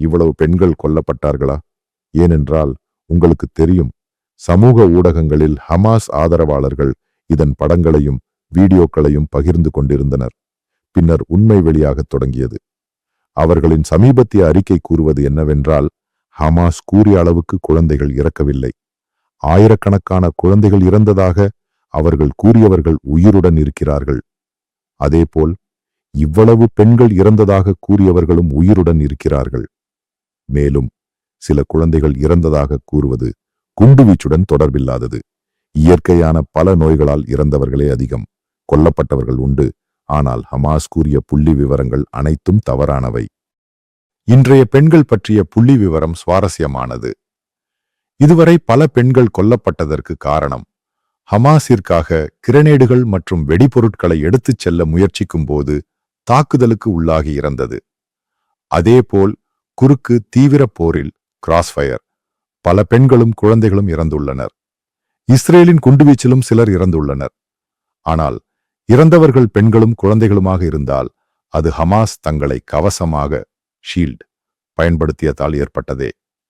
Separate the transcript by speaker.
Speaker 1: இவ்வளவு பெண்கள் கொல்லப்பட்டார்களா? ஏனென்றால் உங்களுக்கு தெரியும் சமூக ஊடகங்களில் ஹமாஸ் ஆதரவாளர்கள் இதன் படங்களையும் வீடியோக்களையும் பகிர்ந்து கொண்டிருந்தனர். பின்னர் உண்மை வெளியாகத் தொடங்கியது. அவர்களின் சமீபத்திய அறிக்கை கூறுவது என்னவென்றால் ஹமாஸ் கூறிய அளவுக்கு குழந்தைகள் இறக்கவில்லை. ஆயிரக்கணக்கான குழந்தைகள் இறந்ததாக அவர்கள் கூறியவர்கள் உயிருடன் இருக்கிறார்கள். அதேபோல் இவ்வளவு பெண்கள் இறந்ததாக கூறியவர்களும் உயிருடன் இருக்கிறார்கள். மேலும் சில குழந்தைகள் இறந்ததாக கூறுவது குண்டுவீச்சுடன் தொடர்பில்லாதது. இயற்கையான பல நோய்களால் இறந்தவர்களே அதிகம் கொல்லப்பட்டவர்கள் உண்டு. ஆனால் ஹமாஸ் கூறிய புள்ளி விவரங்கள் அனைத்தும் தவறானவை. இன்றைய பெண்கள் பற்றிய புள்ளி விவரம் சுவாரஸ்யமானது. இதுவரை பல பெண்கள் கொல்லப்பட்டதற்கு காரணம் ஹமாஸிற்காக கிரனேடுகள் மற்றும் வெடிபொருட்களை எடுத்துச் செல்ல முயற்சிக்கும் போது தாக்குதலுக்கு உள்ளாகி இறந்தது. அதேபோல் குறுக்கு தீவிர போரில் கிராஸ்ஃபயர் பல பெண்களும் குழந்தைகளும் இறந்துள்ளனர். இஸ்ரேலின் குண்டுவீச்சிலும் சிலர் இறந்துள்ளனர். ஆனால் இறந்தவர்கள் பெண்களும் குழந்தைகளுமாக இருந்தால் அது ஹமாஸ் தங்களை கவசமாக ஷீல்ட் பயன்படுத்தியதால் ஏற்பட்டதே.